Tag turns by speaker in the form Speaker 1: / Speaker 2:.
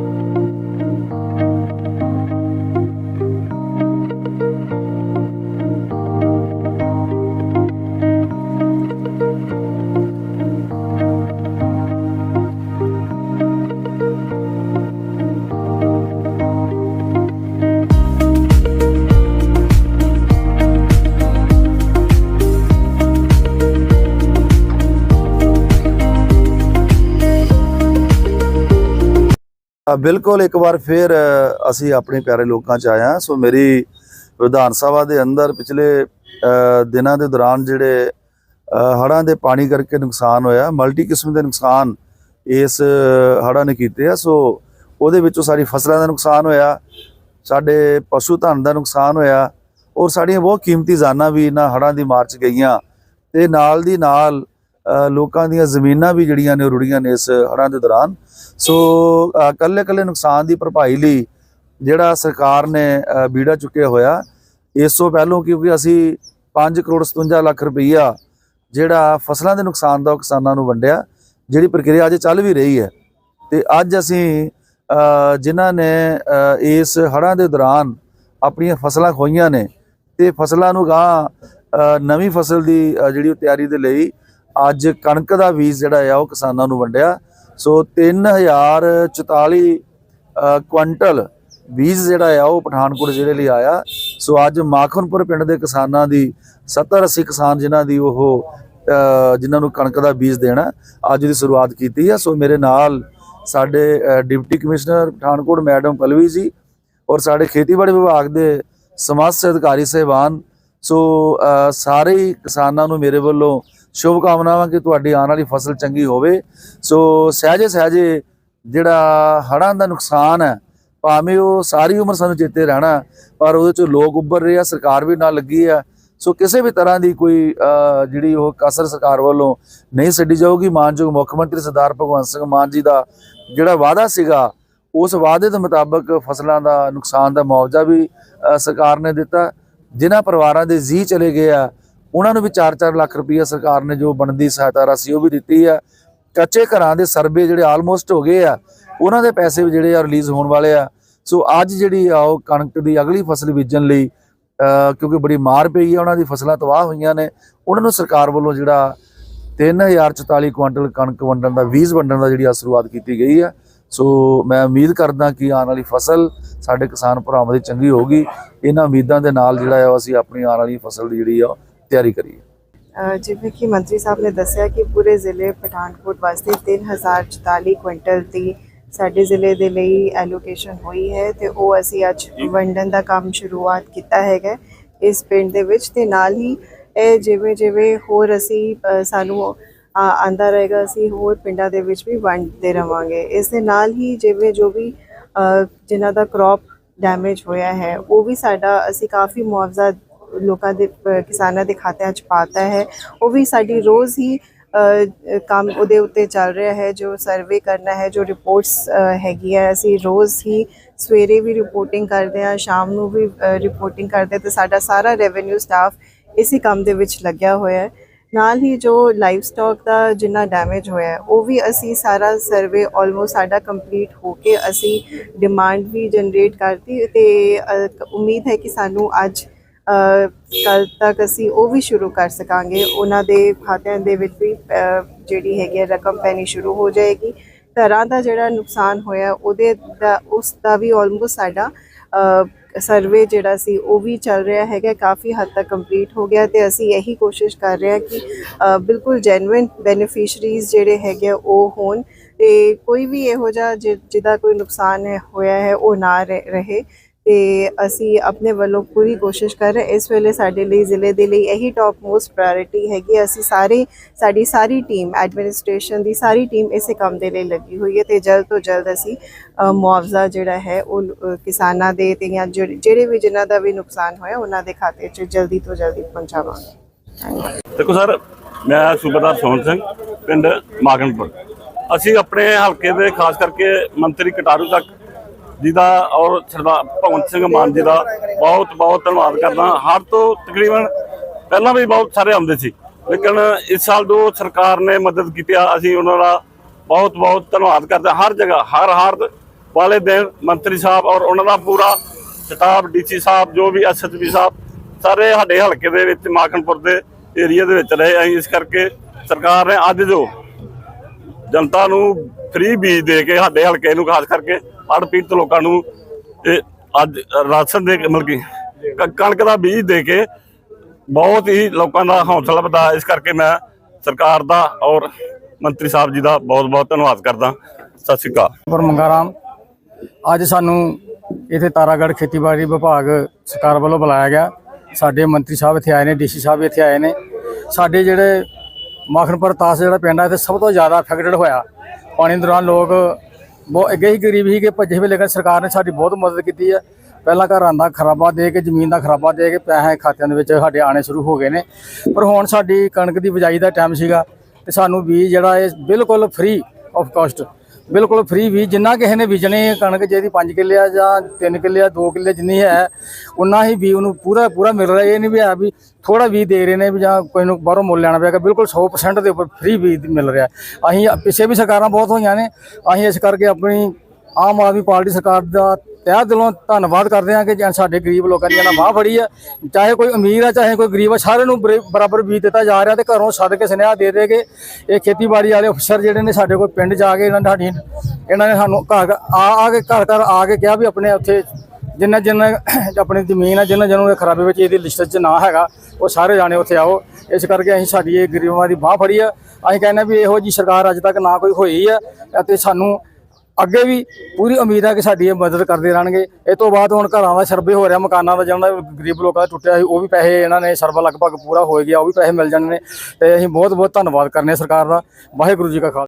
Speaker 1: Bye. ਬਿਲਕੁਲ ਇੱਕ ਵਾਰ ਫਿਰ ਅਸੀਂ ਆਪਣੇ ਪਿਆਰੇ ਲੋਕਾਂ ਚ ਆਏ ਹਾਂ। ਸੋ ਮੇਰੀ ਵਿਧਾਨ ਸਭਾ ਦੇ ਅੰਦਰ ਪਿਛਲੇ ਦਿਨਾਂ ਦੇ ਦੌਰਾਨ ਜਿਹੜੇ ਹੜਾਂ ਦੇ ਪਾਣੀ ਕਰਕੇ ਨੁਕਸਾਨ ਹੋਇਆ, ਮਲਟੀ ਕਿਸਮ ਦੇ ਨੁਕਸਾਨ ਇਸ ਹੜਾਂ ਨੇ ਕੀਤੇ ਆ। ਸੋ ਉਹਦੇ ਵਿੱਚੋਂ ਸਾਡੀ ਫਸਲਾਂ ਦਾ ਨੁਕਸਾਨ ਹੋਇਆ, ਸਾਡੇ ਪਸ਼ੂ ਧਨ ਦਾ ਨੁਕਸਾਨ ਹੋਇਆ, ਔਰ ਸਾਡੀਆਂ ਬਹੁਤ ਕੀਮਤੀ ਜਾਨਾਂ ਵੀ ਇਹਨਾਂ ਹੜਾਂ ਦੀ ਮਾਰ ਚ ਗਈਆਂ। ਤੇ ਨਾਲ ਦੀ ਨਾਲ ਲੋਕਾਂ ਦੀਆਂ ਜ਼ਮੀਨਾਂ ਵੀ ਜਿਹੜੀਆਂ ਨੇ ਉਹ ਰੁੜੀਆਂ ਨੇ ਇਸ ਹੜ੍ਹਾਂ ਦੇ ਦੌਰਾਨ। ਸੋ ਕੱਲੇ ਕੱਲੇ ਨੁਕਸਾਨ ਦੀ ਭਰਪਾਈ ਲਈ ਜਿਹੜਾ ਸਰਕਾਰ ਨੇ ਬੀੜਾ ਚੁੱਕਿਆ ਹੋਇਆ, ਇਸ ਤੋਂ ਪਹਿਲਾਂ ਕਿਉਂਕਿ ਅਸੀਂ 5 ਕਰੋੜ 57 ਲੱਖ ਰੁਪਈਆ ਜਿਹੜਾ ਫਸਲਾਂ ਦੇ ਨੁਕਸਾਨ ਦਾ ਉਹ ਕਿਸਾਨਾਂ ਨੂੰ ਵੰਡਿਆ, ਜਿਹੜੀ ਪ੍ਰਕਿਰਿਆ ਅਜੇ ਚੱਲ ਵੀ ਰਹੀ ਹੈ। ਤੇ ਅੱਜ ਅਸੀਂ ਜਿਨ੍ਹਾਂ ਨੇ ਇਸ ਹੜ੍ਹਾਂ ਦੇ ਦੌਰਾਨ ਆਪਣੀਆਂ ਫਸਲਾਂ ਖੋਈਆਂ ਨੇ, ਤੇ ਫਸਲਾਂ ਨੂੰ ਗਾਂ ਨਵੀਂ ਫਸਲ ਦੀ ਜਿਹੜੀ ਉਹ ਤਿਆਰੀ ਦੇ ਲਈ ਅੱਜ ਕਣਕ ਦਾ ਬੀਜ ਜਿਹੜਾ ਆ ਉਹ ਕਿਸਾਨਾਂ ਨੂੰ ਵੰਡਿਆ। ਸੋ 3044 ਅ, ਕੁਇੰਟਲ ਬੀਜ ਜਿਹੜਾ ਆ ਉਹ ਪਠਾਨਕੋਟ ਜ਼ਿਲ੍ਹੇ ਲਈ ਆਇਆ। ਸੋ ਅੱਜ ਮਾਖਨਪੁਰ ਪਿੰਡ ਦੇ ਕਿਸਾਨਾਂ ਦੀ 70 80 ਕਿਸਾਨ ਜਿਨ੍ਹਾਂ ਦੀ ਉਹ ਜਿਨ੍ਹਾਂ ਨੂੰ ਕਣਕ ਦਾ ਬੀਜ ਦੇਣਾ ਅੱਜ ਦੀ ਸ਼ੁਰੂਆਤ ਕੀਤੀ ਹੈ ਸੋ ਮੇਰੇ ਨਾਲ ਸਾਡੇ deputy commissioner Pathankot madam Pallavi ji ਔਰ ਸਾਡੇ ਖੇਤੀਬਾੜੀ ਵਿਭਾਗ ਦੇ ਸਮਾਜ ਸੇ ਅਧਿਕਾਰੀ ਸਹਿਬਾਨ। ਸੋ ਸਾਰੇ ਹੀ ਕਿਸਾਨਾਂ ਨੂੰ ਮੇਰੇ ਵੱਲੋਂ ਸ਼ੁਭ ਕਾਮਨਾਵਾਂ ਕਿ ਤੁਹਾਡੀ ਆਉਣ ਵਾਲੀ ਫਸਲ ਚੰਗੀ ਹੋਵੇ। ਸੋ ਸਹਿਜੇ ਸਹਿਜੇ ਜਿਹੜਾ ਹੜ੍ਹਾਂ ਦਾ ਨੁਕਸਾਨ ਹੈ, ਭਾਵੇਂ ਉਹ ਸਾਰੀ ਉਮਰ ਸਾਨੂੰ ਚੇਤੇ ਰਹਿਣਾ, ਪਰ ਉਹਦੇ 'ਚੋਂ ਲੋਕ ਉੱਭਰ ਰਹੇ ਆ, ਸਰਕਾਰ ਵੀ ਨਾਲ ਲੱਗੀ ਆ। ਸੋ ਕਿਸੇ ਵੀ ਤਰ੍ਹਾਂ ਦੀ ਕੋਈ ਜਿਹੜੀ ਉਹ ਕਸਰ ਸਰਕਾਰ ਵੱਲੋਂ ਨਹੀਂ ਛੱਡੀ ਜਾਊਗੀ। ਮਾਨਯੋਗ ਮੁੱਖ ਮੰਤਰੀ ਸਰਦਾਰ ਭਗਵੰਤ ਸਿੰਘ ਮਾਨ ਜੀ ਦਾ ਜਿਹੜਾ ਵਾਅਦਾ ਸੀਗਾ, ਉਸ ਵਾਅਦੇ ਦੇ ਮੁਤਾਬਕ ਫਸਲਾਂ ਦਾ ਨੁਕਸਾਨ ਦਾ ਮੁਆਵਜ਼ਾ ਵੀ ਸਰਕਾਰ ਨੇ ਦਿੱਤਾ। ਜਿਨ੍ਹਾਂ ਪਰਿਵਾਰਾਂ ਦੇ ਜੀ ਚਲੇ ਗਏ ਆ ਉਹਨਾਂ ਨੂੰ ਵੀ 4-4 ਲੱਖ ਰੁਪਈਆ ਸਰਕਾਰ ਨੇ ਜੋ ਬਣਦੀ ਸਹਾਇਤਾ ਰਾਸ਼ੀ ਉਹ ਵੀ ਦਿੱਤੀ ਆ। ਕੱਚੇ ਘਰਾਂ ਦੇ ਸਰਵੇ ਜਿਹੜੇ ਆਲਮੋਸਟ ਹੋ ਗਏ ਆ, ਉਹਨਾਂ ਦੇ ਪੈਸੇ ਵੀ ਜਿਹੜੇ ਆ ਰਿਲੀਜ਼ ਹੋਣ ਵਾਲੇ ਆ। ਸੋ ਅੱਜ ਜਿਹੜੀ ਆ ਉਹ ਕਣਕ ਦੀ ਅਗਲੀ ਫਸਲ ਬੀਜਣ ਲਈ ਕਿਉਂਕਿ ਬੜੀ ਮਾਰ ਪਈ ਆ, ਉਹਨਾਂ ਦੀ ਫਸਲਾਂ ਤਬਾਹ ਹੋਈਆਂ ਨੇ, ਉਹਨਾਂ ਨੂੰ ਸਰਕਾਰ ਵੱਲੋਂ ਜਿਹੜਾ 3044 ਕੁਇੰਟਲ ਕਣਕ ਵੰਡਣ ਦਾ, ਬੀਜ ਵੰਡਣ ਦਾ ਜਿਹੜੀ ਆ ਸ਼ੁਰੂਆਤ ਕੀਤੀ ਗਈ ਆ। ਸੋ ਮੈਂ ਉਮੀਦ ਕਰਦਾ ਕਿ ਆਉਣ ਵਾਲੀ ਫਸਲ ਸਾਡੇ ਕਿਸਾਨ ਭਰਾਵਾਂ ਦੀ ਚੰਗੀ ਹੋਊਗੀ। ਇਹਨਾਂ ਉਮੀਦਾਂ ਦੇ ਨਾਲ ਜਿਹੜਾ ਆ, ਅਸੀਂ ਆਪਣੀ ਆਉਣ ਵਾਲੀ ਫਸਲ ਦੀ ਜਿਹੜੀ ਆ ਤਿਆਰੀ ਕਰੀਏ
Speaker 2: ਅ, ਜਿਵੇਂ ਕਿ ਮੰਤਰੀ ਸਾਹਿਬ ਨੇ ਦੱਸਿਆ ਕਿ ਪੂਰੇ ਜ਼ਿਲ੍ਹੇ ਪਠਾਨਕੋਟ ਵਾਸਤੇ 3044 ਕੁਇੰਟਲ ਦੀ ਸਾਡੇ ਜ਼ਿਲ੍ਹੇ ਦੇ ਲਈ ਐਲੋਕੇਸ਼ਨ ਹੋਈ ਹੈ ਤੇ ਉਹ ਅਸੀਂ ਅੱਜ ਵੰਡਣ ਦਾ ਕੰਮ ਸ਼ੁਰੂਆਤ ਕੀਤਾ ਹੈਗਾ ਇਸ ਪਿੰਡ ਦੇ ਵਿੱਚ ਤੇ ਨਾਲ ਹੀ ਇਹ ਜਿਵੇਂ ਜਿਵੇਂ ਹੋਰ ਅਸੀਂ ਸਾਨੂੰ ਆ- ਆਂਦਾ ਰਹੇਗਾ ਅਸੀਂ ਹੋਰ ਪਿੰਡਾਂ ਦੇ ਵਿੱਚ ਵੀ ਵੰਡਦੇ ਰਵਾਂਗੇ। ਇਸ ਦੇ ਨਾਲ ਹੀ ਜਿਵੇਂ ਜੋ ਵੀ ਅ, ਜਿਨ੍ਹਾਂ ਦਾ ਕ੍ਰੌਪ ਡੈਮੇਜ ਹੋਇਆ ਹੈ ਉਹ ਵੀ ਸਾਡਾ ਅਸੀਂ ਕਾਫੀ ਮੁਆਵਜ਼ਾ ਲੋਕਾਂ ਦੇ ਕਿਸਾਨਾਂ ਦੇ ਖਾਤਿਆਂ 'ਚ ਪਾਤਾ ਹੈ। ਉਹ ਵੀ ਸਾਡੀ ਰੋਜ਼ ਹੀ ਕੰਮ ਉਹਦੇ ਉੱਤੇ ਚੱਲ ਰਿਹਾ ਹੈ, ਜੋ ਸਰਵੇ ਕਰਨਾ ਹੈ, ਜੋ ਰਿਪੋਰਟਸ ਹੈਗੀ ਹੈ ਅਸੀਂ ਰੋਜ਼ ਹੀ ਸਵੇਰੇ ਵੀ ਰਿਪੋਰਟਿੰਗ ਕਰਦੇ ਹਾਂ, ਸ਼ਾਮ ਨੂੰ ਵੀ ਰਿਪੋਰਟਿੰਗ ਕਰਦੇ ਹਾਂ ਤੇ ਸਾਡਾ ਸਾਰਾ ਰੈਵਨਿਊ ਸਟਾਫ ਇਸੇ ਕੰਮ ਦੇ ਵਿੱਚ ਲੱਗਿਆ ਹੋਇਆ ਹੈ। ਨਾਲ ਹੀ ਜੋ ਲਾਈਵ ਸਟਾਕ ਦਾ ਜਿੰਨਾ ਡੈਮੇਜ ਹੋਇਆ ਉਹ ਵੀ ਅਸੀਂ ਸਾਰਾ ਸਰਵੇ ਆਲਮੋਸਟ ਸਾਡਾ ਕੰਪਲੀਟ ਹੋ ਕੇ ਅਸੀਂ ਡਿਮਾਂਡ ਵੀ ਜਨਰੇਟ ਕਰਤੀ ਤੇ ਉਮੀਦ ਹੈ ਕਿ ਸਾਨੂੰ ਅੱਜ ਕੱਲ ਤੱਕ ਅਸੀਂ ਉਹ ਵੀ ਸ਼ੁਰੂ ਕਰ ਸਕਾਂਗੇ। ਉਹਨਾਂ ਦੇ ਖਾਤਿਆਂ ਦੇ ਵਿੱਚ ਵੀ ਜਿਹੜੀ ਹੈਗੀ ਹੈ ਰਕਮ ਪੈਣੀ ਸ਼ੁਰੂ ਹੋ ਜਾਏਗੀ। ਤਰ੍ਹਾਂ ਦਾ ਜਿਹੜਾ ਨੁਕਸਾਨ ਹੋਇਆ, ਉਹਦੇ ਦਾ, ਉਸ ਦਾ ਵੀ ਆਲਮੋਸਟ ਸਾਡਾ ਸਰਵੇ ਜਿਹੜਾ ਸੀ, ਉਹ ਵੀ ਚੱਲ ਰਿਹਾ ਹੈਗਾ। ਕਾਫੀ ਹੱਦ ਤੱਕ ਕੰਪਲੀਟ ਹੋ ਗਿਆ ਤੇ ਅਸੀਂ ਇਹੀ ਕੋਸ਼ਿਸ਼ ਕਰ ਰਹੇ ਹਾਂ ਕਿ ਬਿਲਕੁਲ ਜੈਨੂਇਨ ਬੈਨੀਫੀਸ਼ੀਅਰੀਜ਼ ਜਿਹੜੇ ਹੈਗੇ ਆ, ਉਹ ਹੋਣ ਤੇ ਕੋਈ ਵੀ ਇਹੋ ਜਿਹਾ ਜਿ- ਜਿਹਦਾ ਕੋਈ ਨੁਕਸਾਨ ਹੋਇਆ ਹੈ, ਉਹ ਨਾ ਰਹੇ। ਤੇ ਅਸੀਂ ਆਪਣੇ ਵੱਲੋਂ ਪੂਰੀ ਕੋਸ਼ਿਸ਼ ਕਰ ਰਹੇ ਇਸ ਵੇਲੇ ਸਾਡੇ ਲਈ, ਜ਼ਿਲ੍ਹੇ ਦੇ ਲਈ ਇਹੀ ਟਾਪ ਮੋਸਟ ਪ੍ਰਾਇੋਰਟੀ ਹੈਗੀ ਅਸੀਂ ਸਾਰੇ, ਸਾਡੀ ਸਾਰੀ ਟੀਮ ਐਡਮਿਨਿਸਟ੍ਰੇਸ਼ਨ ਦੀ ਸਾਰੀ ਟੀਮ ਇਸੇ ਕੰਮ ਦੇ ਲਈ ਲੱਗੀ ਹੋਈ ਹੈ ਤੇ ਜਲਦ ਤੋਂ ਜਲਦ ਅਸੀਂ ਮੁਆਵਜ਼ਾ ਜਿਹੜਾ ਹੈ ਉਹ ਕਿਸਾਨਾਂ ਦੇ ਤੇ ਜਾਂ ਜਿਹੜੇ ਜਿਹੜੇ ਵੀ ਜਿਨ੍ਹਾਂ ਦਾ ਵੀ ਨੁਕਸਾਨ ਹੋਇਆ ਉਹਨਾਂ ਦੇ ਖਾਤੇ 'ਚ ਜਲਦੀ ਤੋਂ ਜਲਦੀ ਪਹੁੰਚਾਵਾਂਗੇ।
Speaker 3: ਦੇਖੋ ਸਰ, ਮੈਂ ਸੂਬੇਦਾਰ ਸੋਹਣ ਸਿੰਘ, ਪਿੰਡ ਮਾਗਨਪੁਰ। ਅਸੀਂ ਆਪਣੇ ਹਲਕੇ ਦੇ, ਖਾਸ ਕਰਕੇ ਮੰਤਰੀ ਕਟਾਰੂ ਤੱਕ ਜੀ ਦਾ ਔਰ ਸਰਦਾਰ ਭਗਵੰਤ ਸਿੰਘ ਮਾਨ ਜੀ ਦਾ ਬਹੁਤ ਬਹੁਤ ਧੰਨਵਾਦ ਕਰਦਾ। ਹਰ ਤੋਂ ਤਕਰੀਬਨ ਪਹਿਲਾਂ ਵੀ ਬਹੁਤ ਸਾਰੇ ਆਉਂਦੇ ਸੀ। ਲੇਕਿਨ ਇਸ ਸਾਲ ਜੋ ਸਰਕਾਰ ਨੇ ਮਦਦ ਕੀਤੀ ਅਸੀਂ ਉਹਨਾਂ ਦਾ ਬਹੁਤ ਬਹੁਤ ਧੰਨਵਾਦ ਕਰਦੇ ਹਾਂ। ਹਰ ਜਗ੍ਹਾ, ਹਰ ਹਰ ਵਾਲੇ ਦਿਨ ਮੰਤਰੀ ਸਾਹਿਬ ਔਰ ਉਹਨਾਂ ਦਾ ਪੂਰਾ ਸਟਾਫ, ਡੀਸੀ ਸਾਹਿਬ, ਜੋ ਵੀ ਐਸਐਸਪੀ ਸਾਹਿਬ, ਸਾਰੇ ਸਾਡੇ ਹਲਕੇ ਦੇ ਵਿੱਚ, ਮਾਖਣਪੁਰ ਦੇ ਏਰੀਆ ਦੇ ਵਿੱਚ ਰਹੇ। ਅਸੀਂ ਇਸ ਕਰਕੇ ਸਰਕਾਰ ਨੇ ਅੱਜ ਜੋ ਜਨਤਾ ਨੂੰ ਫ੍ਰੀ ਬੀਜ ਦੇ ਕੇ ਸਾਡੇ ਹਲਕੇ ਨੂੰ, ਖਾਸ ਕਰਕੇ ਹੜ੍ਹ ਪੀੜਤ ਲੋਕਾਂ ਨੂੰ ਇਹ ਅੱਜ ਰਾਸ਼ਨ ਦੇ ਮਤਲਬ ਕਿ ਕਣਕ ਦਾ ਬੀਜ ਦੇ ਕੇ ਬਹੁਤ ਹੀ ਲੋਕਾਂ ਦਾ ਹੌਸਲਾ ਵਧਾਇਆ ਇਸ ਕਰਕੇ ਮੈਂ ਸਰਕਾਰ ਦਾ ਔਰ ਮੰਤਰੀ ਸਾਹਿਬ ਜੀ ਦਾ ਬਹੁਤ ਬਹੁਤ ਧੰਨਵਾਦ ਕਰਦਾ। ਸਤਿ ਸ਼੍ਰੀ ਅਕਾਲ।
Speaker 4: ਪਰ ਮੰਗਾਰਾਮ ਅੱਜ ਸਾਨੂੰ ਇੱਥੇ ਤਾਰਾਗੜ੍ਹ ਖੇਤੀਬਾੜੀ ਵਿਭਾਗ ਸਰਕਾਰ ਵੱਲੋਂ ਬੁਲਾਇਆ ਗਿਆ। ਸਾਡੇ ਮੰਤਰੀ ਸਾਹਿਬ ਇੱਥੇ ਆਏ ਨੇ, ਡੀਸੀ ਸਾਹਿਬ ਇੱਥੇ ਆਏ ਨੇ। ਸਾਡੇ ਜਿਹੜੇ ਮੱਖਣਪੁਰ ਤਾਸ ਜਿਹੜਾ ਪਿੰਡ ਆ, ਇੱਥੇ ਸਭ ਤੋਂ ਜ਼ਿਆਦਾ ਅਫੈਕਟਡ ਹੋਇਆ। ਪਾਣੀ ਦੌਰਾਨ ਲੋਕ ਬਹੁਤ ਅੱਗੇ ਹੀ ਗਰੀਬ ਸੀ ਕਿ ਭੱਜੇ ਹੋਏ, ਲੇਕਿਨ ਸਰਕਾਰ ਨੇ ਸਾਡੀ ਬਹੁਤ ਮਦਦ ਕੀਤੀ ਹੈ। ਪਹਿਲਾਂ ਘਰਾਂ ਦਾ ਖਰਾਬਾ ਦੇ ਕੇ, ਜ਼ਮੀਨ ਦਾ ਖਰਾਬਾ ਦੇ ਕੇ ਪੈਸੇ ਖਾਤਿਆਂ ਦੇ ਵਿੱਚ ਸਾਡੇ ਆਣੇ ਸ਼ੁਰੂ ਹੋ ਗਏ ਨੇ। ਪਰ ਹੁਣ ਸਾਡੀ ਕਣਕ ਦੀ ਬਿਜਾਈ ਦਾ ਟਾਈਮ ਸੀਗਾ ਤੇ ਸਾਨੂੰ ਬੀਜ ਜਿਹੜਾ ਇਹ ਬਿਲਕੁਲ ਫ੍ਰੀ ਆਫ ਕਾਸਟ ਬਿਲਕੁਲ ਫ੍ਰੀ ਵੀ, ਜਿੰਨਾ ਕਿਸੇ ਨੇ ਬੀਜਣੀ ਕਣਕ ਜਿਹਦੀ 5 ਕਿੱਲੇ ਆ ਜਾਂ 3 ਕਿੱਲੇ ਆ 2 ਕਿੱਲੇ ਜਿੰਨੀ ਹੈ, ਉਨਾ ਹੀ ਵੀ ਉਹਨੂੰ ਪੂਰਾ ਪੂਰਾ ਮਿਲ ਰਿਹਾ। ਇਹ ਨਹੀਂ ਵੀ ਹੈ ਵੀ ਥੋੜਾ ਵੀ ਦੇ ਰਹੇ ਨੇ ਵੀ ਜਾਂ ਕੋਈ ਨੂੰ ਬਾਹਰੋਂ ਮੁੱਲ ਲੈਣਾ ਪਏਗਾ ਬਿਲਕੁਲ 100% ਦੇ ਉੱਪਰ ਫ੍ਰੀ ਵੀ ਮਿਲ ਰਿਹਾ। ਅਸੀਂ ਪਿੱਛੇ ਵੀ ਸਰਕਾਰਾਂ ਬਹੁਤ ਹੋਈਆਂ ਨੇ, ਅਸੀਂ ਇਸ ਕਰਕੇ ਆਪਣੀ ਆਮ ਆਦਮੀ ਪਾਰਟੀ ਸਰਕਾਰ ਦਾ ਤਹਿ ਦਿਲੋਂ ਧੰਨਵਾਦ ਕਰਦੇ ਹਾਂ ਕਿ ਜਾਂ ਸਾਡੇ ਗਰੀਬ ਲੋਕਾਂ ਦੀ ਇਹਨਾਂ ਬਾਹ ਫੜੀ ਹੈ। ਚਾਹੇ ਕੋਈ ਅਮੀਰ ਹੈ, ਚਾਹੇ ਕੋਈ ਗਰੀਬ ਹੈ, ਸਾਰਿਆਂ ਨੂੰ ਬਰੇ- ਬਰਾਬਰ ਬੀਜ ਦਿੱਤਾ ਜਾ ਰਿਹਾ ਤੇ ਘਰੋਂ ਸੱਦ ਕੇ ਸੁਨੇਹਾ ਦੇ ਦੇ ਕੇ ਇਹ ਖੇਤੀਬਾੜੀ ਵਾਲੇ ਅਫਸਰ ਜਿਹੜੇ ਨੇ ਸਾਡੇ ਕੋਲ ਪਿੰਡ ਜਾ ਕੇ ਇਹਨਾਂ ਨੇ ਸਾਡੀ ਇਹਨਾਂ ਨੇ ਸਾਨੂੰ ਘਰ ਘਰ ਆ ਆ ਕੇ ਘਰ ਘਰ ਆ ਕੇ ਕਿਹਾ ਵੀ ਆਪਣੇ ਉੱਥੇ ਜਿੰਨਾ ਜਿੰਨਾ ਆਪਣੀ ਜ਼ਮੀਨ ਆ ਜਿੰਨਾ ਜਿਹਨੂੰ ਇਹ ਖਰਾਬੇ ਵਿੱਚ ਇਹਦੀ ਲਿਸਟ 'ਚ ਨਾ ਹੈਗਾ, ਉਹ ਸਾਰੇ ਜਾਣੇ ਉੱਥੇ ਆਓ। ਇਸ ਕਰਕੇ ਅਸੀਂ ਸਾਡੀ ਇਹ ਗਰੀਬਾਂ ਦੀ ਬਾਹ ਫੜੀ ਆ ਅਸੀਂ ਕਹਿੰਦੇ ਵੀ ਇਹੋ ਜੀ ਸਰਕਾਰ ਅੱਜ ਤੱਕ ਨਾ ਕੋਈ ਹੋਈ ਹੈ ਅਤੇ ਸਾਨੂੰ ਅੱਗੇ ਵੀ ਪੂਰੀ ਉਮੀਦ ਹੈ ਕਿ ਸਾਡੀ ਇਹ ਮਦਦ ਕਰਦੇ ਰਹਿਣਗੇ। ਇਹ ਤੋਂ ਬਾਅਦ ਹੁਣ ਘਰਾਂ ਦਾ ਸਰਵੇ ਹੋ ਰਿਹਾ, ਮਕਾਨਾਂ ਦਾ ਜਿਹੜਾ ਗਰੀਬ ਲੋਕਾਂ ਦਾ ਟੁੱਟਿਆ ਸੀ, ਉਹ ਵੀ ਪੈਸੇ ਇਹਨਾਂ ਨੇ ਸਰਵਾ ਲਗਭਗ ਪੂਰਾ ਹੋ ਗਿਆ, ਉਹ ਵੀ ਪੈਸੇ ਮਿਲ ਜਾਣੇ ਨੇ। ਤੇ ਅਸੀਂ ਬਹੁਤ ਬਹੁਤ ਧੰਨਵਾਦ ਕਰਨੇ ਸਰਕਾਰ ਦਾ। ਵਾਹਿਗੁਰੂ ਜੀ ਕਾ ਖਾਲਸਾ।